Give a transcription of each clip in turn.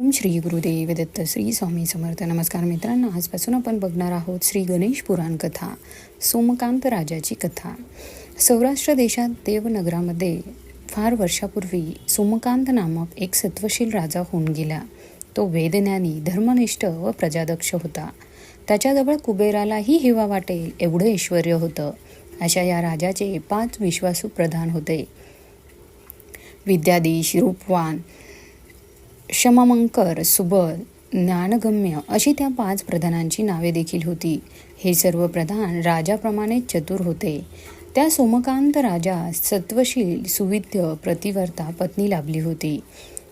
ओम श्री गुरुदेव दत्त श्री स्वामी समर्थ. नमस्कार मित्रांनो आजपासून आपण बघणार आहोत श्री गणेश पुराण कथा सोमकांत राजाची कथा. सौराष्ट्र देशात देवनगरामध्ये फार वर्षापूर्वी सोमकांत नामक एक सत्वशील राजा होऊन गेला. तो वेदज्ञानी धर्मनिष्ठ व प्रजादक्ष होता. त्याच्याजवळ कुबेरालाही हेवा वाटेल एवढं ऐश्वर होतं. अशा या राजाचे पाच विश्वासू प्रधान होते. विद्याधीश रूपवान क्षममंकर सुबल ज्ञानगम्य अशी त्या पाच प्रधानांची नावे देखील होती. हे सर्व प्रधान राजाप्रमाणे चतुर होते. त्या सोमकांत राजा सत्वशील सुविद्य प्रतिवर्ता पत्नी लाभली होती.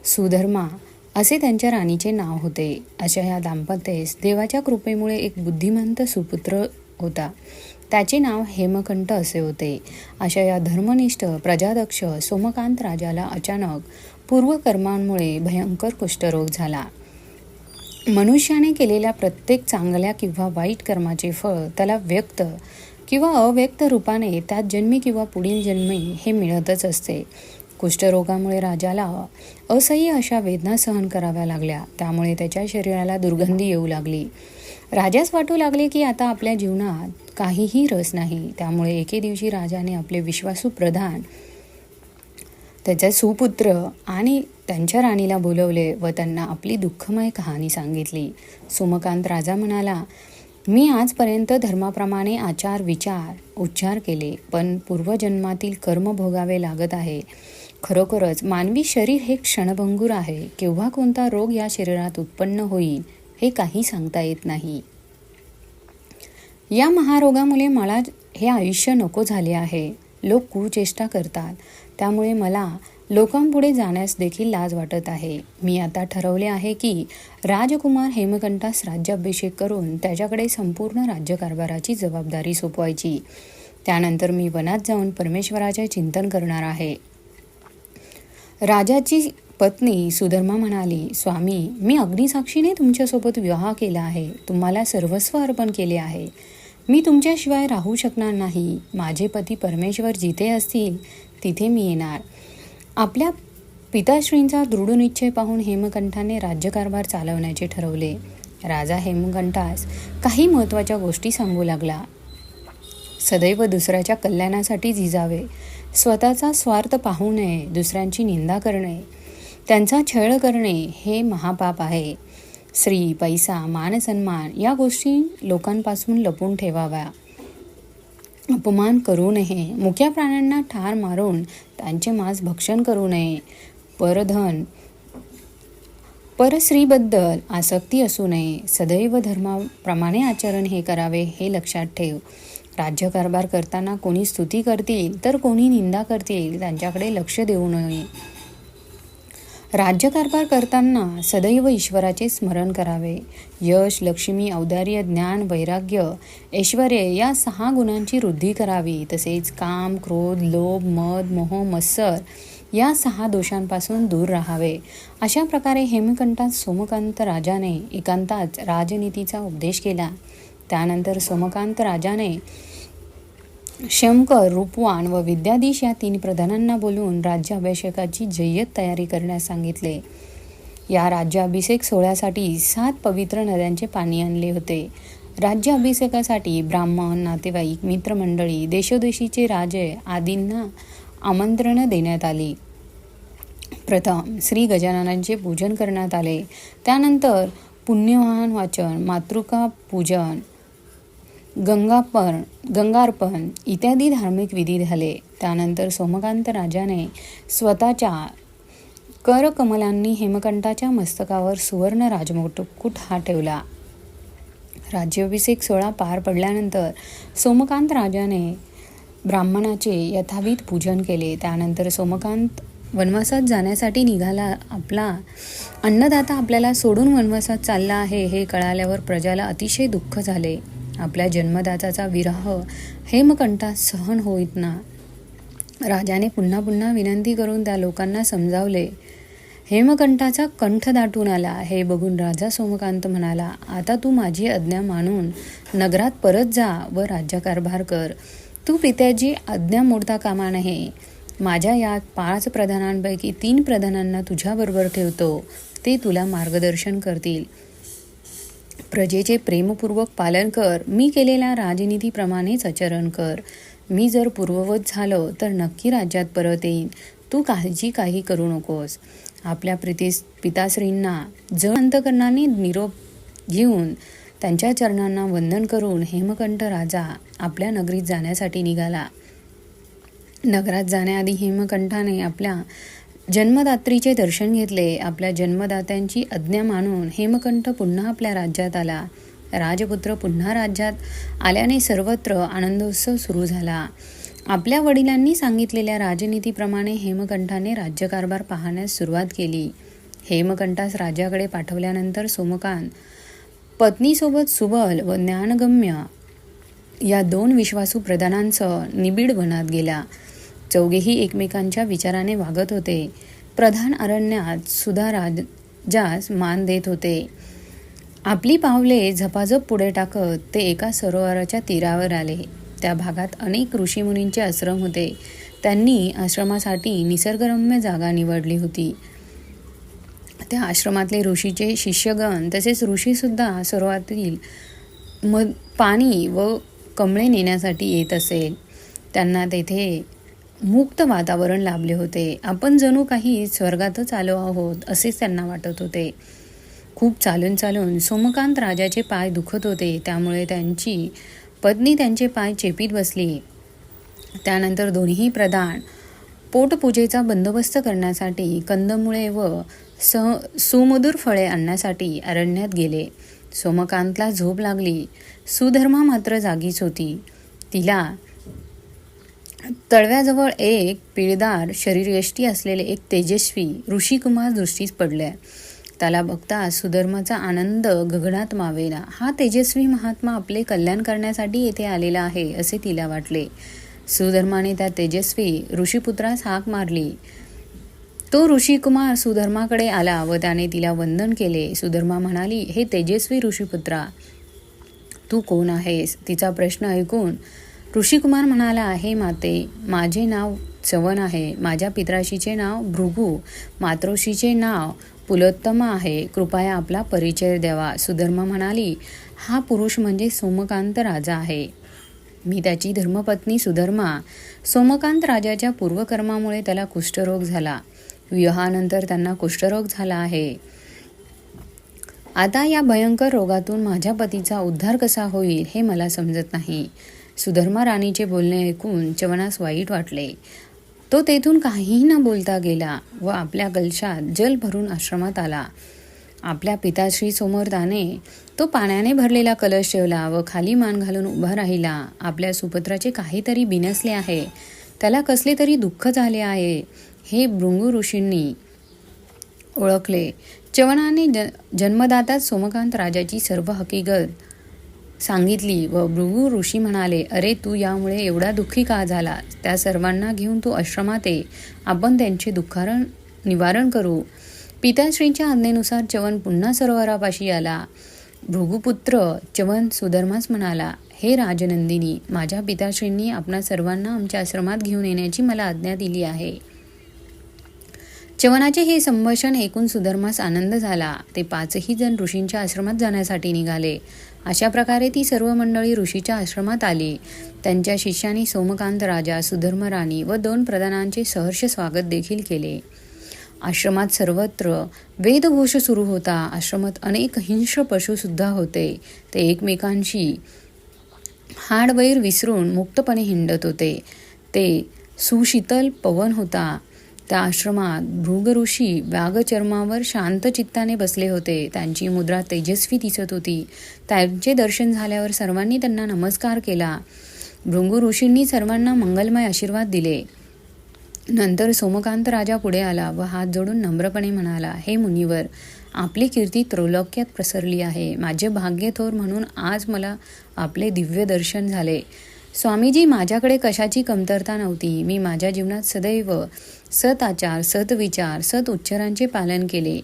सुधर्मा असे त्यांच्या राणीचे नाव होते. अशा या दाम्पत्यास देवाच्या कृपेमुळे एक बुद्धिमंत सुपुत्र होता. त्याचे नाव हेमकंठ असे होते. अशा या धर्मनिष्ठ प्रजादक्ष सोमकांत राजाला अचानक पूर्वकर्मांमुळे भयंकर कुष्ठरोग झाला. मनुष्याने केलेल्या प्रत्येक चांगल्या किंवा वाईट कर्माचे फळ त्याला व्यक्त किंवा अव्यक्त रूपाने त्यात जन्मी किंवा पुढील जन्मी हे मिळतच असते. कुष्ठरोगामुळे राजाला असह्य अशा वेदना सहन कराव्या लागल्या. त्यामुळे त्याच्या शरीराला दुर्गंधी येऊ लागली. राजास वाटू लागले की आता आपल्या जीवनात काहीही रस नाही. त्यामुळे एके दिवशी राजाने आपले विश्वासू प्रधान त्याचे सुपुत्र आणि त्यांच्या राणीला बोलवले व त्यांना आपली दुःखमय कहाणी सांगितली. सुमकांत राजा म्हणाला मी आजपर्यंत धर्माप्रमाणे आचार विचार उच्चार केले पण पूर्वजन्मातील कर्म भोगावे लागत आहे. खरोखरच मानवी शरीर हे क्षणभंगूर आहे. केव्हा कोणता रोग या शरीरात उत्पन्न होईल हे काही सांगता येत नाही. या महारोगामुळे मला हे आयुष्य नको झाले आहे. लोक कुचेष्टा करतात. त्यामुळे मला लोकांपुढे जाण्यास देखील लाज वाटत आहे. मी आता ठरवले आहे की राजकुमार हेमकंठास राज्याभिषेक करून त्याच्याकडे संपूर्ण राज्यकारभाराची जबाबदारी सोपवायची. त्यानंतर मी वनात जाऊन परमेश्वराचे चिंतन करणार आहे. राजाची पत्नी सुधर्मा म्हणाली स्वामी मी अग्निसाक्षीने तुमच्यासोबत विवाह केला आहे. तुम्हाला सर्वस्व अर्पण केले आहे. मी तुमच्याशिवाय राहू शकणार नाही. माझे पती परमेश्वर जिथे असतील तिथे मी येणार. आपल्या पिताश्रींचा दृढ निश्चय पाहून हेमकंठाने राज्यकारभार चालवण्याचे ठरवले. राजा हेमकंठास काही महत्त्वाच्या गोष्टी सांगू लागला. सदैव दुसऱ्याच्या कल्याणासाठी झिजावे स्वतःचा स्वार्थ पाहू नये दुसऱ्यांची निंदा करणे त्यांचा छळ करणे हे महापाप आहे. स्त्री पैसा मानसन्मान या गोष्टी लोकांपासून लपून ठेवाव्या. अपमान करू नये. मुख्या प्राण्यांना ठार मारून त्यांचे मांस भक्षण करू नये. परधन परस्त्रीबद्दल आसक्ती असू नये. सदैव धर्माप्रमाणे आचरण हे करावे हे लक्षात ठेव. राज्यकारभार करताना कोणी स्तुती करतील तर कोणी निंदा करतील. त्यांच्याकडे लक्ष देऊ नये. राज्यकारभार करताना सदैव ईश्वराचे स्मरण करावे. यश लक्ष्मी औदार्य ज्ञान वैराग्य ऐश्वर या सहा गुणांची वृद्धी करावी. तसेच काम क्रोध लोभ मद मोह मत्सर या सहा दोषांपासून दूर राहावे. अशा प्रकारे हेमकंठात सोमकांत राजाने एकांतात राजनीतीचा उपदेश केला. त्यानंतर सोमकांत राजाने शंकर रूपवान व विद्याधीश या तीन प्रधानांना बोलवून राज्याभिषेकाची जय्यत तयारी करण्यास सांगितले. या राज्याभिषेक सोहळ्यासाठी सात पवित्र नद्यांचे पाणी आणले होते. राज्याभिषेकासाठी ब्राह्मण नातेवाईक मित्रमंडळी देशोदेशीचे राजे आदींना आमंत्रण देण्यात आली. प्रथम श्री गजाननांचे पूजन करण्यात आले. त्यानंतर पुण्यवाहन वाचन मातृका पूजन गंगापण गंगार्पण इत्यादी धार्मिक विधी झाले. त्यानंतर सोमकांत राजाने स्वतःच्या करकमलांनी हेमकंठाच्या मस्तकावर सुवर्ण राजमुकुट हा ठेवला. राज्याभिषेक सोहळा पार पडल्यानंतर सोमकांत राजाने ब्राह्मणाचे यथाविध पूजन केले. त्यानंतर सोमकांत वनवासात जाण्यासाठी निघाला. आपला अन्नदाता आपल्याला सोडून वनवासात चालला आहे हे कळाल्यावर प्रजाला अतिशय दुःख झाले. आपल्या जन्मदाताचा विरह हेमकंठात सहन होईत ना. राजाने पुन्हा पुन्हा विनंती करून त्या लोकांना समजावले हेमकंठाचा कंठ दाटून आला हे बघून राजा सोमकांत म्हणाला आता तू माझी आज्ञा मानून नगरात परत जा व राज्यकारभार कर. तू पित्याची आज्ञा मोडता कामा नाही माझ्या या पाच प्रधानांपैकी तीन प्रधानांना तुझ्याबरोबर ठेवतो. ते तुला मार्गदर्शन करतील. प्रजेचे प्रेमपूर्वक पालन कर. मी केलेल्या राजनीतीप्रमाणेच आचरण कर. मी जर पूर्ववत झालं तर नक्की राज्यात परत येईन. तू काळजी काही करू नकोस. आपल्या प्रितीस पिताश्रींना जण अंतकरणाने निरोप घेऊन त्यांच्या चरणांना वंदन करून हेमकंठ राजा आपल्या नगरीत जाण्यासाठी निघाला. नगरात जाण्याआधी हेमकंठाने आपल्या जन्मदात्रीचे दर्शन घेतले आपल्या जन्मदात्यांची आज्ञा मानून हेमकंठ पुन्हा आपल्या राज्यात आला. राजपुत्र पुन्हा राज्यात आल्याने सर्वत्र आनंदोत्सव सुरू झाला. आपल्या वडिलांनी सांगितलेल्या राजनीतीप्रमाणे हेमकंठाने राज्यकारभार पाहण्यास सुरुवात केली. हेमकंठास राजाकडे पाठवल्यानंतर सोमकांत पत्नीसोबत सुबल व ज्ञानगम्य या दोन विश्वासू प्रधानांसह निबिड वनात गेला. चौघेही एकमेकांच्या विचाराने वागत होते. प्रधान अरण्यात सुधा राजास मान देत होते. आपली पावले झपाझप पुढे टाकत ते एका सरोवराच्या तीरावर आले. त्या भागात अनेक ऋषीमुनींचे आश्रम होते. त्यांनी आश्रमासाठी निसर्गरम्य जागा निवडली होती. त्या आश्रमातले ऋषीचे शिष्यगण तसेच ऋषीसुद्धा सरोवरातील म पाणी व कमळे नेण्यासाठी येत असेल त्यांना तेथे मुक्त वातावरण लाभले होते. आपण जणू काही स्वर्गातच आलो आहोत असेच त्यांना वाटत होते. खूप चालून चालून सोमकांत राजाचे पाय दुखत होते. त्यामुळे त्यांची पत्नी त्यांचे पाय चेपीत बसली. त्यानंतर दोन्ही प्रधान पोटपूजेचा बंदोबस्त करण्यासाठी कंदमुळे व स सुमधुर फळे आणण्यासाठी अरण्यात गेले. सोमकांतला झोप लागली. सुधर्मा मात्र जागीच होती. तिला तळव्याजवळ एक पिळदार शरीरयष्टी असलेले एक तेजस्वी ऋषिकुमार दृष्टीस पडले. त्याला बघता सुधर्माचा आनंद गगनात मावेला. हा तेजस्वी महात्मा आपले कल्याण करण्यासाठी येथे आलेला आहे असे तिला वाटले. सुधर्माने त्या तेजस्वी ऋषीपुत्रास हाक मारली. तो ऋषिकुमार सुधर्माकडे आला व त्याने तिला वंदन केले. सुधर्मा म्हणाली हे तेजस्वी ऋषीपुत्रा तू कोण आहेस? तिचा प्रश्न ऐकून ऋषिकुमार म्हणाला हे माते माझे नाव चवन आहे माझ्या पित्राशीचे नाव भृगू मातोश्रीचे नाव पुलोत्तमा आहे कृपया आपला परिचय द्यावा. सुधर्मा म्हणाली हा पुरुष म्हणजे सोमकांत राजा आहे. मी त्याची धर्मपत्नी सुधर्मा. सोमकांत राजाच्या पूर्वकर्मामुळे त्याला कुष्ठरोग झाला. विवाहानंतर त्यांना कुष्ठरोग झाला आहे. आता या भयंकर रोगातून माझ्या पतीचा उद्धार कसा होईल हे मला समजत नाही. सुधर्मा राणीचे बोलणे ऐकून चवनास वाईट वाटले. तो तेथून काहीही न बोलता गेला व आपल्या गलशात जल भरून आश्रमात आला. आपल्या पिताश्री समोर त्याने तो पाण्याने भरलेला कलश ठेवला व खाली मान घालून उभा राहिला. आपल्या सुपुत्राचे काहीतरी बिनसले आहे. त्याला कसले तरी दुःख झाले आहे हे भृंगू ऋषींनी ओळखले. चवनाने ज जन्मदातात सोमकांत राजाची सर्व हकीकत सांगितली व भृगू ऋषी म्हणाले अरे तू यामुळे एवढा दुःखी का झाला? त्या सर्वांना घेऊन तू आश्रमात ये. आपण त्यांचे दुःखारण निवारण करू. पिताश्रींच्या आज्ञेनुसार चवन पुन्हा सरोवरापाशी आला. भृगुपुत्र चवन सुधर्मास म्हणाला हे राजनंदिनी माझ्या पिताश्रींनी आपणा सर्वांना आमच्या आश्रमात घेऊन येण्याची मला आज्ञा दिली आहे. चवनाचे हे संभाषण ऐकून सुधर्मास आनंद झाला. ते पाचही जण ऋषींच्या आश्रमात जाण्यासाठी निघाले. अशा प्रकारे ती सर्व मंडळी ऋषीच्या आश्रमात आली. त्यांच्या शिष्यानी सोमकांत राजा सुधर्म राणी व दोन प्रधानांचे सहर्ष स्वागत देखील केले. आश्रमात सर्वत्र वेदघोष सुरू होता. आश्रमात अनेक हिंस्र पशुसुद्धा होते. ते एकमेकांशी हाडवैर विसरून मुक्तपणे हिंडत होते. ते सुशीतल पवन होता. त्या आश्रमात भृग ऋषी शांत चित्ताने बसले होते. त्यांची मुद्रा तेजस्वी दिसत होती. त्यांचे दर्शन झाल्यावर सर्वांनी त्यांना नमस्कार केला. भृंगू ऋषींनी सर्वांना मंगलमय आशीर्वाद दिले. नंतर सोमकांत राजा पुढे आला व हात जोडून नम्रपणे म्हणाला हे मुनिवर आपली कीर्ती त्रैलोक्यात प्रसरली आहे. माझे भाग्य थोर म्हणून आज मला आपले दिव्य दर्शन झाले. स्वामीजी माझ्याकडे कशाची कमतरता नव्हती. मी माझ्या जीवनात सदैव सत आचार सत विचार सत उच्चारांचे पालन केले.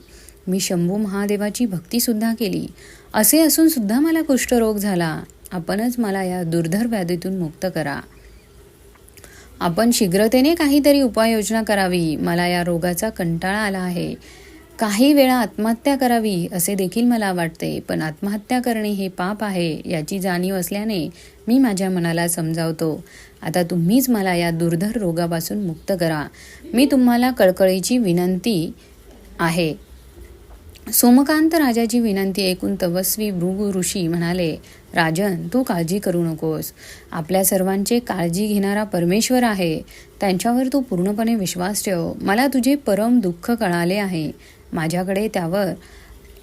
मी शंभू महादेवाची भक्तीसुद्धा केली. असे असून सुद्धा मला कुष्ठरोग झाला. आपणच मला या दुर्धर व्याधीतून मुक्त करा. आपण शीघ्रतेने काहीतरी उपाययोजना करावी. मला या रोगाचा कंटाळा आला आहे. काही वेळा आत्महत्या करावी असे देखील मला वाटते पण आत्महत्या करणे हे पाप आहे याची जाणीव असल्याने मी माझ्या मनाला समजावतो. आता तुम्हीच मला या दुर्धर रोगापासून मुक्त करा. मी तुम्हाला कळकळीची विनंती आहे. सोमकांत राजाची विनंती ऐकून तपस्वी भृगु ऋषी म्हणाले राजन तू काळजी करू नकोस. आपल्या सर्वांचे काळजी घेणारा परमेश्वर आहे. त्यांच्यावर तू पूर्णपणे विश्वास ठेव. मला तुझे परम दुःख कळाले आहे. माझ्याकडे त्यावर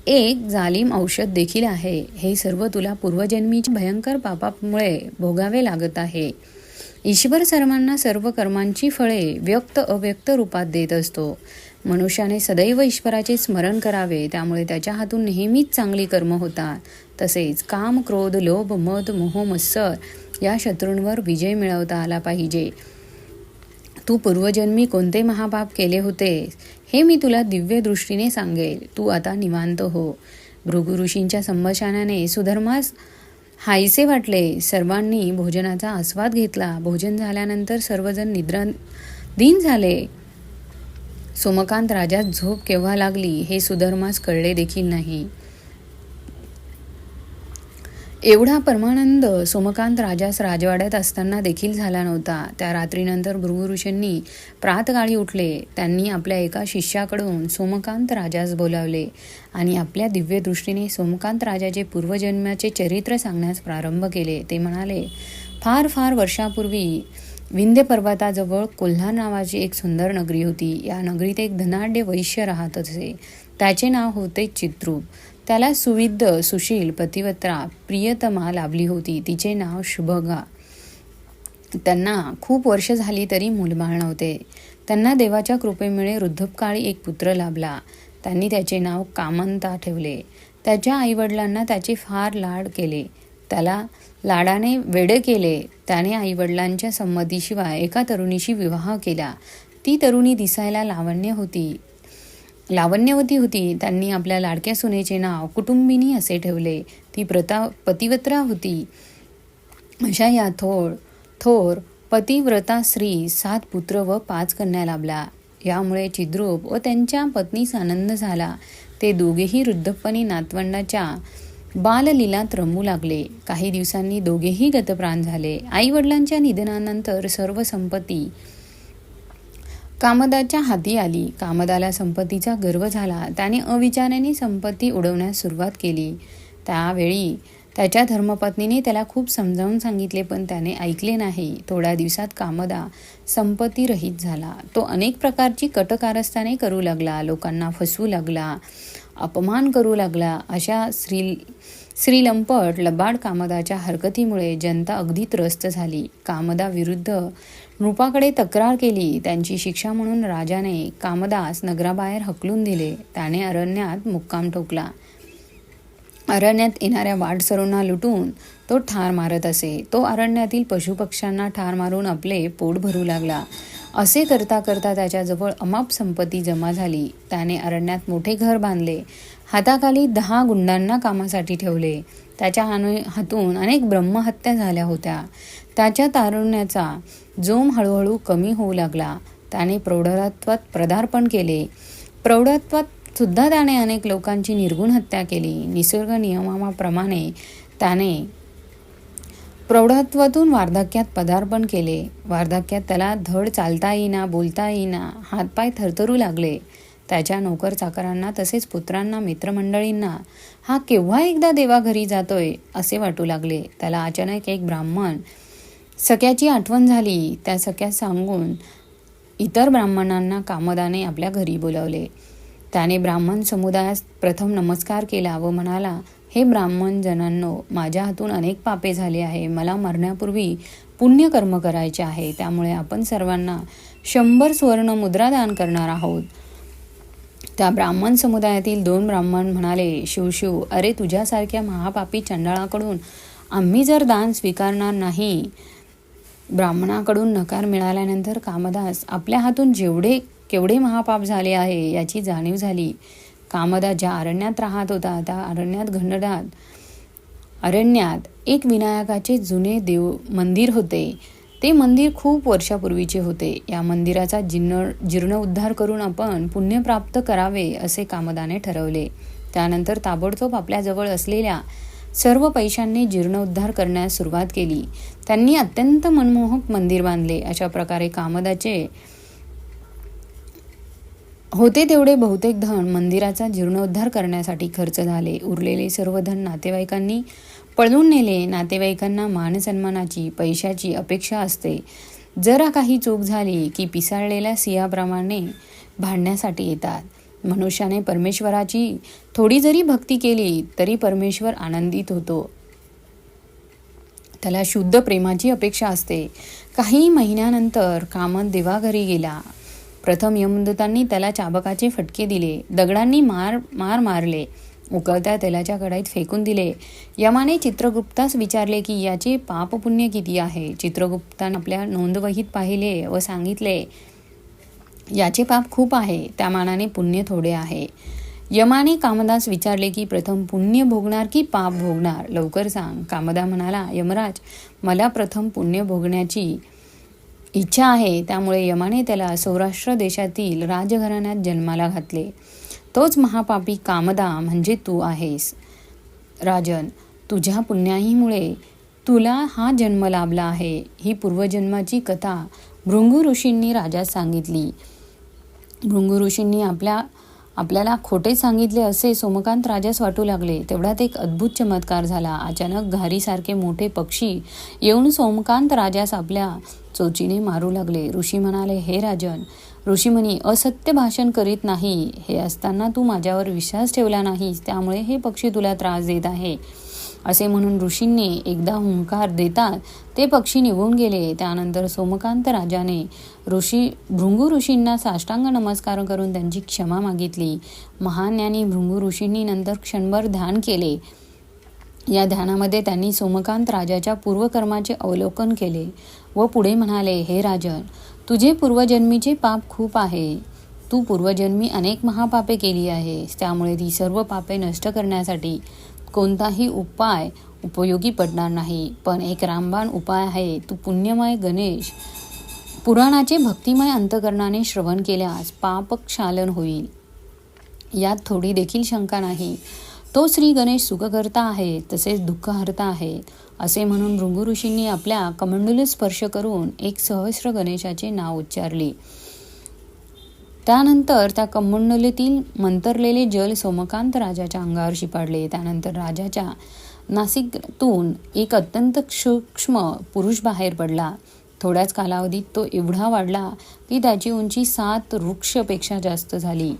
एक जालिम औषध देखील आहे. हे सर्व तुला पूर्वजन्मीच्या भयंकर पापामुळे भोगावे लागत आहे. ईश्वर सर्वांना सर्व कर्मांची फळे व्यक्त अव्यक्त रूपात देत असतो. मनुष्याने सदैव ईश्वराचे स्मरण करावे त्यामुळे त्याच्या हातून नेहमीच चांगली कर्म होतात. तसेच काम क्रोध लोभ मद मोह मत्सर या शत्रूंवर विजय मिळवता आला पाहिजे. तू पूर्वजन्मी कोणते महापाप केले होते? हे मी तुला दिव्य दृष्टीने सांगेल. तू आता निवांत हो. भृगु ऋषींच्या संभाषणाने सुधर्मास हायसे वाटले. सर्वांनी भोजनाचा आस्वाद घेतला. भोजन झाल्यानंतर सर्वजण निद्रा दिन झाले. सोमकांत राजात झोप केव्हा लागली हे सुधर्मास कळले देखील नाही. एवढा परमानंद सोमकांत राजास राजवाड्यात असताना देखील झाला नव्हता. त्या रात्रीनंतर भृगुऋषींनी प्रातकाळी उठले. त्यांनी आपल्या एका शिष्याकडून सोमकांत राजास बोलावले आणि आपल्या दिव्यदृष्टीने सोमकांत राजाचे पूर्वजन्माचे चरित्र सांगण्यास प्रारंभ केले. ते म्हणाले फार फार वर्षापूर्वी विंध्य पर्वताजवळ कोल्हार नावाची एक सुंदर नगरी होती. या नगरीत एक धनाढ्य वैश्य राहत असे. त्याचे नाव होते चित्रूप. त्याला सुविद्ध सुशील पतिवत्रा प्रियतमा लाभली होती. तिचे नाव शुभगा. त्यांना खूप वर्ष झाली तरी मूलबाळ नव्हते. त्यांना देवाच्या कृपेमुळे वृद्धपकाळी एक पुत्र लाभला. त्यांनी त्याचे नाव कामंता ठेवले. त्याच्या आईवडिलांना त्याचे फार लाड केले. त्याला लाडाने वेडे केले. त्याने आईवडिलांच्या संमतीशिवाय एका तरुणीशी विवाह केला. ती तरुणी दिसायला लावण्य होती. लावण्यवती होती. त्यांनी आपल्या लाडक्या सुनेचे नाव कुटुंबिनी असे ठेवले. ती प्रता पतिव्रता होती. अशा या थोर थोर पतिव्रता स्त्री सात पुत्र व पाच कन्या लाभला यामुळे चिद्रूप व त्यांच्या पत्नीस आनंद झाला. ते दोघेही वृद्धपणी नातवंडाच्या बाललीलात रमू लागले. काही दिवसांनी दोघेही गतप्राण झाले. आई वडिलांच्या निधनानंतर सर्व संपत्ती कामदाच्या हाती आली. कामदाला संपत्तीचा गर्व झाला. त्याने अविचाराने संपत्ती उडवण्यास सुरुवात केली. त्यावेळी त्याच्या धर्मपत्नीने त्याला खूप समजावून सांगितले पण त्याने ऐकले नाही. थोड्या दिवसात कामदा संपत्तीरहित झाला. तो अनेक प्रकारची कटकारस्थाने करू लागला. लोकांना फसवू लागला. अपमान करू लागला. अशा श्री श्रीलंपट लबाड कामदाच्या हरकतीमुळे जनता अगदी त्रस्त झाली. कामदा विरुद्ध नृपाकडे तक्रार केली. त्यांची शिक्षा म्हणून राजाने कामदास नगराबाहेर हकलून दिले. त्याने अरण्यात मुक्काम ठोकला. अरण्यात येणाऱ्या वाटसरूंना लुटून तो ठार मारत असे. तो अरण्यातील पशुपक्ष्यांना ठार मारून आपले पोट भरू लागला. असे करता करता त्याच्याजवळ अमाप संपत्ती जमा झाली. त्याने अरण्यात मोठे घर बांधले. हाताखाली दहा गुंडांना कामासाठी ठेवले. त्याच्या हातून अनेक ब्रह्महत्या झाल्या होत्या. त्याच्या तारुण्याचा जोम हळूहळू कमी होऊ लागला. त्याने प्रौढत्वात पदार्पण केले. प्रौढत्वात सुद्धा त्याने अनेक लोकांची निर्गुण हत्या केली. निसर्ग नियमाप्रमाणे त्याने प्रौढत्वातून वार्धक्यात पदार्पण केले. वार्धक्यात त्याला धड चालता येईना बोलता येईना हातपाय थरथरू लागले. त्याच्या नोकर चाकरांना तसेच पुत्रांना मित्रमंडळींना हा केव्हा एकदा देवा घरी जातोय? असे वाटू लागले. त्याला अचानक एक ब्राह्मण सख्याची आठवण झाली. त्या सख्या सांगून इतर ब्राह्मणांना कामदाने आपल्या घरी बोलावले. त्याने ब्राह्मण समुदायास प्रथम नमस्कार केला व म्हणाला हे ब्राह्मण जनांनो माझ्या हातून अनेक पापे झाले आहे. मला मरण्यापूर्वी पुण्यकर्म करायचे आहे. त्यामुळे आपण सर्वांना शंभर सुवर्ण मुद्रा दान करणार आहोत. त्या ब्राह्मण समुदायातील दोन ब्राह्मण म्हणाले शिवशिव अरे तुझ्यासारख्या महापापी चंडाळाकडून आम्ही जर दान स्वीकारणार नाही ब्राह्मणाकडून नकार मिळाल्यानंतर कामदास आपल्या हातून जेवढे केवढे महापाप झाले आहे याची जाणीव झाली. कामदा ज्या अरण्यात राहत होता त्या अरण्यात घनडात अरण्यात एक विनायकाचे जुने देव मंदिर होते. ते मंदिर खूप वर्षापूर्वीचे होते. या मंदिराचा जीर्ण जीर्णोद्धार करून आपण पुण्य प्राप्त करावे असे कामदाने ठरवले. त्यानंतर ताबडतोब आपल्याजवळ असलेल्या सर्व पैशांनी जीर्णोद्धार करण्यास सुरुवात केली. त्यांनी अत्यंत मनमोहक मंदिर बांधले. अशा प्रकारे कामदाचे होते तेवढे बहुतेक धन मंदिराचा जीर्णोद्धार करण्यासाठी खर्च झाले. उरलेले सर्व धन नातेवाईकांनी पळवून नेले नातेवाईकांना मानसन्मानाची पैशाची अपेक्षा असते. जरा काही चूक झाली की पिसाळलेल्या सिंहाप्रमाणे भांडण्यासाठी येतात. मनुष्याने परमेश्वराची थोडी जरी भक्ती केली तरी परमेश्वर आनंदित होतो. त्याला शुद्ध प्रेमाची अपेक्षा असते. काही महिन्यानंतर कामत देवाघरी गेला. प्रथम यमदूतांनी त्याला चाबकाचे फटके दिले. दगडांनी मार मार मारले. उकळत्या तेलाच्या कढाईत फेकून दिले. यमाने चित्रगुप्तास विचारले की याचे पापपुण्य किती आहे? चित्रगुप्तान आपल्या नोंदवहीत पाहिले व सांगितले याचे पाप खूप आहे त्या मानाने पुण्य थोडे आहे. यमाने कामदास विचारले की प्रथम पुण्य भोगणार की पाप भोगणार? लवकर सांग. कामदा म्हणाला यमराज मला प्रथम पुण्य भोगण्याची इच्छा आहे. त्यामुळे यमाने त्याला सौराष्ट्र देशातील राजघराण्यात जन्माला घातले. तोच महापापी कामदा म्हणजे तू आहेस. राजन तुझ्या पुण्याहीमुळे तुला हा जन्म लाभला आहे ही पूर्वजन्माची कथा भृंगू ऋषींनी राजास सांगितली. भृंगू ऋषींनी आपल्या आपल्याला खोटे सांगितले असे सोमकांत राजास वाटू लागले. तेवढ्यात एक अद्भुत चमत्कार झाला. अचानक घारीसारखे मोठे पक्षी येऊन सोमकांत राजास आपल्या चोचीने मारू लागले. ऋषी म्हणाले हे राजन ऋषीमुनी असत्य भाषण करीत नाही. हे असताना तू माझ्यावर विश्वास ठेवला नाहीस त्यामुळे हे पक्षी तुला त्रास देत आहे. असे म्हणून ऋषींनी एकदा हुंकार देतात ते पक्षी निघून गेले. त्यानंतर सोमकांत राजाने ऋषी भृंगू ऋषींना साष्टांग नमस्कार करून त्यांची क्षमा मागितली. महान ज्ञानी भृंगू ऋषींनी नंतर क्षणभर ध्यान केले. या ध्यानामध्ये त्यांनी सोमकांत राजाच्या पूर्वकर्माचे अवलोकन केले व पुढे म्हणाले हे राजन तुझे पूर्वजन्मीचे पाप खूप आहे. तू पूर्वजन्मी अनेक महापापे केली आहेस. त्यामुळे ती सर्व पापे नष्ट करण्यासाठी कोणताही उपाय उपयोगी पडणार नाही. पण एक रामबाण उपाय आहे. तू पुण्यमय गणेश पुराणाचे भक्तिमय अंतकरणाने श्रवण केल्यास पापक्षालन होईल. यात थोडी देखील शंका नाही. तो श्री गणेश सुखकर्ता आहे तसेच दुःखहर्ता आहे. असे म्हणून भृंगू ऋषींनी आपल्या कमंडलू स्पर्श करून एक सहस्र गणेशाचे नाव उच्चारले. त्यानंतर त्या कमंडलीतील मंतरलेले जल सोमकांत राजाच्या अंगावर शिपाडले. त्यानंतर राजाच्या नासिकतून एक अत्यंत सूक्ष्म पुरुष बाहेर पडला. थोड्याच कालावधीत तो एवढा वाढला की त्याची उंची सात वृक्षपेक्षा जास्त झाली.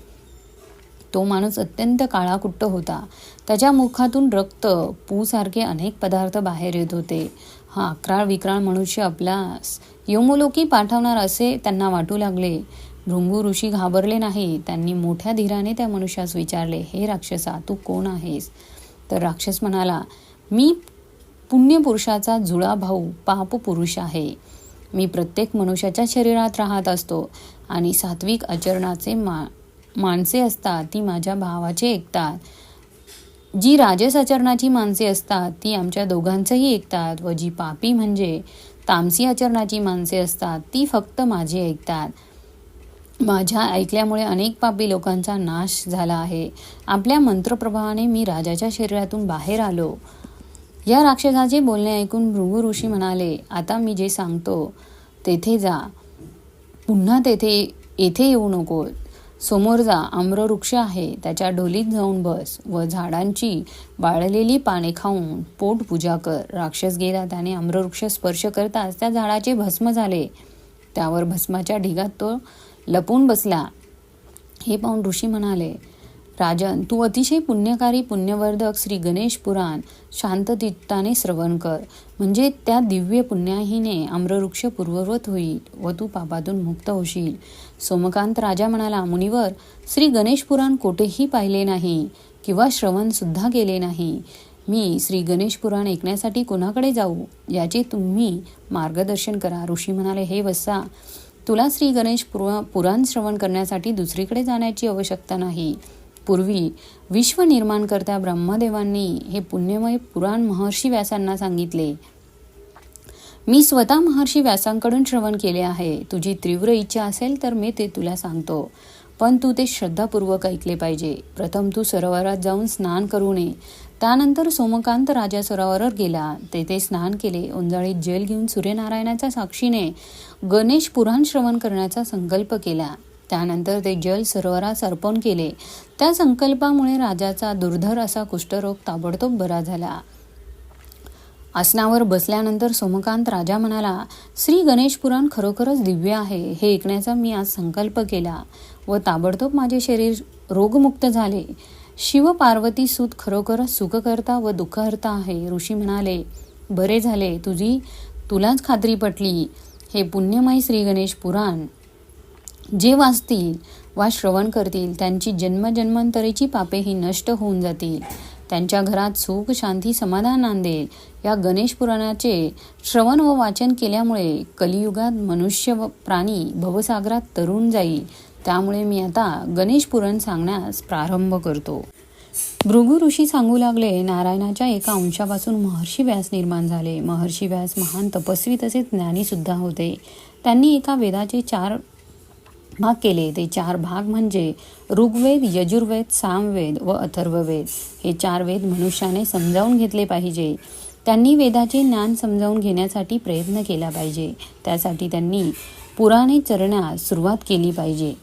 तो माणूस अत्यंत काळाकुट्ट होता. त्याच्या मुखातून रक्त पूसारखे अनेक पदार्थ बाहेर येत होते. हा अकराळ विक्राळ मनुष्य आपल्यास यमुलोकी पाठवणार असे त्यांना वाटू लागले. भृंगू ऋषी घाबरले नाही. त्यांनी मोठ्या धीराने त्या मनुष्यास विचारले हे राक्षसा तू कोण आहेस? तर राक्षस म्हणाला मी पुण्यपुरुषाचा जुळा भाऊ पाप पुरुष आहे. मी प्रत्येक मनुष्याच्या शरीरात राहत असतो आणि सात्विक आचरणाचे मा माणसे असतात ती माझ्या भावाचे ऐकतात. जी राजस आचरणाची माणसे असतात ती आमच्या दोघांचंही ऐकतात व जी पापी म्हणजे तामसी आचरणाची माणसे असतात ती फक्त माझे ऐकतात. माझ्या ऐकल्यामुळे अनेक पापी लोकांचा नाश झाला आहे. आपल्या मंत्रप्रभावाने मी राजाच्या शरीरातून बाहेर आलो. या राक्षसाचे बोलणे ऐकून भृगु ऋषी म्हणाले आता मी जे सांगतो तेथे जा. पुन्हा तेथे येथे येऊ नको समोर जा आम्रवृक्ष आहे. त्याच्या ढोलीत जाऊन बस व झाडांची वाळलेली पाने खाऊन पोट पूजा कर. राक्षस गेला त्याने आम्रवृक्ष स्पर्श करताच त्या झाडाचे भस्म झाले. त्यावर भस्माच्या ढिगात तो लपून बसला. हे पाहून ऋषी म्हणाले राजन तू अतिशय पुण्यकारी पुण्यवर्धक श्री गणेश पुराण शांतचित्ताने श्रवण कर. म्हणजे त्या दिव्य पुण्याहीने आम्रवृक्ष पूर्ववत होईल व तू पापातून मुक्त होशील. सोमकांत राजा म्हणाला मुनिवर श्री गणेश पुराण कोठेही पाहिले नाही किंवा श्रवणसुद्धा केले नाही. मी श्री गणेश पुराण ऐकण्यासाठी कोणाकडे जाऊ? याचे तुम्ही मार्गदर्शन करा. ऋषी म्हणाले हे वस्सा तुला श्री गणेश पुरा पुराण श्रवण करण्यासाठी दुसरीकडे जाण्याची आवश्यकता नाही. पूर्वी विश्व निर्माणकर्त्या ब्रह्मदेवांनी हे पुण्यमय पुराण महर्षी व्यासांना सांगितले. मी स्वतः महर्षी व्यासांकडून श्रवण केले आहे. तुझी तीव्र इच्छा असेल तर मी ते तुला सांगतो. पण तू ते श्रद्धापूर्वक ऐकले पाहिजे. प्रथम तू सरोवरात जाऊन स्नान करू नये. त्यानंतर सोमकांत राजा सरोवरावर गेला. तेथे स्नान केले. उंजाळीत जेल घेऊन सूर्यनारायणाच्या साक्षीने गणेश पुराण श्रवण करण्याचा संकल्प केला. त्यानंतर ते जल सरोवरास अर्पण केले. त्या संकल्पामुळे राजाचा दुर्धर असा कुष्ठरोग ताबडतोब बरा झाला. आसनावर बसल्यानंतर सोमकांत राजा म्हणाला श्री गणेश पुराण खरोखरच दिव्य आहे हे ऐकण्याचा मी आज संकल्प केला व ताबडतोब माझे शरीर रोगमुक्त झाले. शिव पार्वती सूत खरोखरच सुखकर्ता व दुःखहर्ता आहे. ऋषी म्हणाले बरे झाले तुझी तुलाच खात्री पटली. हे पुण्यमयी श्री गणेश पुराण. जे वाचतील वा श्रवण करतील त्यांची जन्मजन्मांतरेची पापे ही नष्ट होऊन जातील. त्यांच्या घरात सुख शांती समाधान आणेल या गणेश पुराणाचे श्रवण व वाचन केल्यामुळे कलियुगात मनुष्य व प्राणी भवसागरात तरुण जाईल त्यामुळे मी आता गणेश पुराण सांगण्यास प्रारंभ करतो. भृगु ऋषी सांगू लागले नारायणाच्या एका अंशापासून महर्षी व्यास निर्माण झाले. महर्षी व्यास महान तपस्वी तसेच ज्ञानी सुद्धा होते. त्यांनी एका वेदाचे चार भाग केले. ते चार भाग म्हणजे ऋग्वेद यजुर्वेद सामवेद व अथर्ववेद. हे चार वेद मनुष्याने समजावून घेतले पाहिजे. त्यांनी वेदाचे ज्ञान समजावून घेण्यासाठी प्रयत्न केला पाहिजे. त्यासाठी त्यांनी पुराणे चरण्यास सुरुवात केली पाहिजे.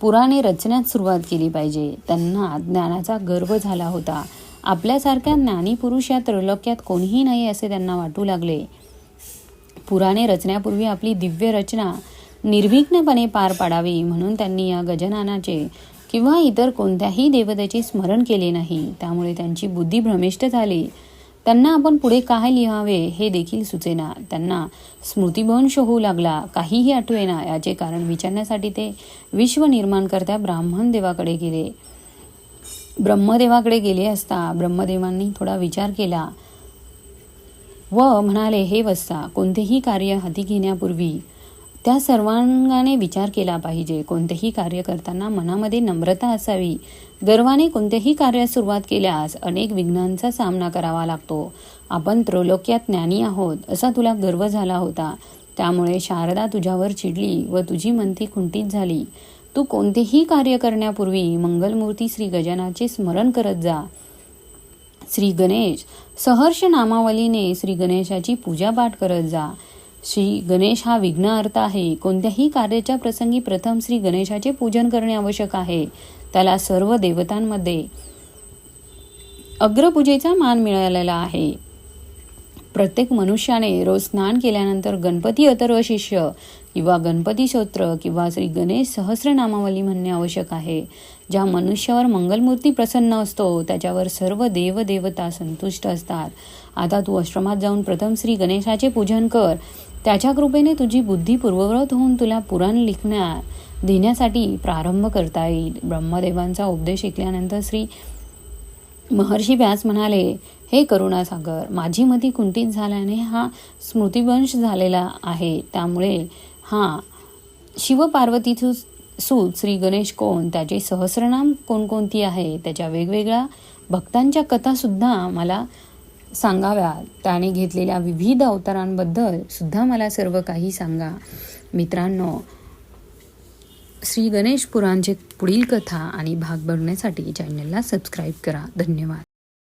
पुराणे रचण्यात सुरुवात केली पाहिजे. त्यांना ज्ञानाचा गर्व झाला होता. आपल्यासारख्या ज्ञानी पुरुष या त्रैलोक्यात कोणीही नाही असे त्यांना वाटू लागले. पुराणे रचण्यापूर्वी आपली दिव्य रचना निर्विघ्नपणे पार पाडावी म्हणून त्यांनी या गजनानाचे किंवा इतर कोणत्याही देवतेचे स्मरण केले नाही. त्यामुळे त्यांची बुद्धी भ्रमिष्ट झाली. त्यांना आपण पुढे काय लिहावे हे देखील सुचेना. त्यांना स्मृतिभंश होऊ लागला. काहीही आठवेना याचे कारण विचारण्यासाठी ते विश्व निर्माणकर्त्या ब्राह्मण देवाकडे गेले. ब्रह्मदेवाकडे गेले असता ब्रह्मदेवांनी थोडा विचार केला. व म्हणाले हे वस्ता कोणतेही कार्य हाती घेण्यापूर्वी त्या सर्वांगाने विचार केला पाहिजे. कोणतेही कार्य करताना मनामध्ये नम्रता असावी. गर्वाने कोणतेही कार्यास सुरुवात केल्यास अनेक विघ्नांचा सामना करावा लागतो. आपण त्रैलोक्यात ज्ञानी आहोत असा तुला गर्व झाला होता. त्यामुळे शारदा तुझ्यावर चिडली व तुझी मनती खुंटीत झाली. तू कोणतेही कार्य करण्यापूर्वी मंगलमूर्ती श्री गजानाचे स्मरण करत जा. श्री गणेश सहर्ष नामावलीने श्री गणेशाची पूजा पाठ करत जा. श्री गणेश हा विघ्न आहे. कोणत्याही कार्याच्या प्रसंगी प्रथम श्री गणेशाचे पूजन करणे आवश्यक आहे. त्याला सर्व देवतांमध्ये अग्रपूजेचा मान मिळालेला आहे. प्रत्येक मनुष्याने रोज स्नान केल्यानंतर गणपती अथर्व शिष्य किंवा गणपती स्तोत्र किंवा श्री गणेश सहस्रनामावली म्हणणे आवश्यक आहे. ज्या मनुष्यावर मंगलमूर्ती प्रसन्न असतो त्याच्यावर सर्व देवदेवता संतुष्ट असतात. आता तू आश्रमात जाऊन प्रथम श्री गणेशाचे पूजन कर. त्याच्या कृपेने तुझी बुद्धी पूर्ववत होऊन तुला पुराण लिखण्या देण्यासाठी प्रारंभ करता येईल. ब्रह्मदेवांचा उपदेश ऐकल्यानंतर श्री महर्षी व्यास म्हणाले हे करुणासागर माझी मती कुंठित झाल्याने हा स्मृतिवंश झालेला आहे. त्यामुळे हा शिवपार्वती सूत श्री गणेश कोण त्याचे सहस्रनाम कोणकोणती आहे त्याच्या वेगवेगळ्या भक्तांच्या कथासुद्धा मला सांगाव्या. त्याने घेतलेल्या विविध अवतारांबद्दल सुद्धा मला सर्व काही सांगा. मित्रांनो श्री गणेश पुराणचे पुढील कथा आणि भाग बघण्यासाठी चॅनलला सबस्क्राईब करा. धन्यवाद.